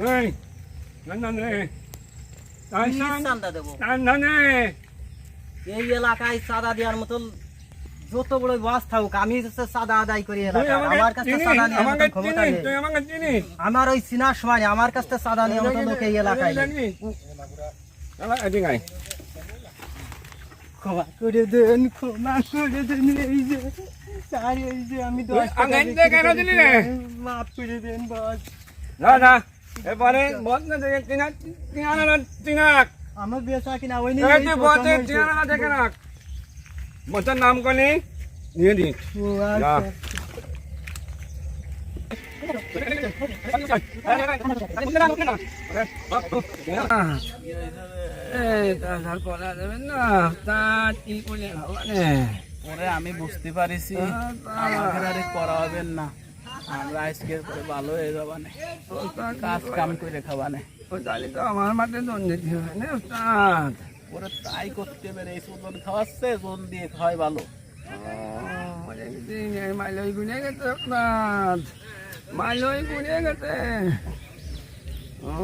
এই না না নে চান্দা দেবো? না না এই। এলাকায় চাঁদা দেওয়ার মতন যত বড় বাস থাকুক আমি চাঁদা আদায় করি আমার কাছে আমাকে মতন ক্ষমতা নেই। আমার ওই চিনার সময় আমার কাছে চাঁদা নেওয়ার মতন লোক এই এলাকায় ক্ষমা করে দেন ক্ষমা করে দেন এই যে আমি দশ মাফ করে দেন বস। না না এবারে বল না দেখে তিনা তিনা না তিনা আমার বেচা কিনা? ওই নিয়ে এই এই তুই বলতে তিনা না দেখে না বছর নাম কলি নিয়ে দি আচ্ছা। পরে আমি বুঝতে পারিছি। আমাদের আর করা হবে না। আমরা আজকে পরে ভালো হয়ে যাবানে কাজ কাম করে খাবানে আমার মাঠে দন দিতে হবে না উস্তাদ? পরে তাই করতে পারে এই সুদন খাওয়াচ্ছে জোন দিয়ে খাওয়াই ভালো। মাইলই গুনে গেছে মাইলই গুনে গেছে। ও।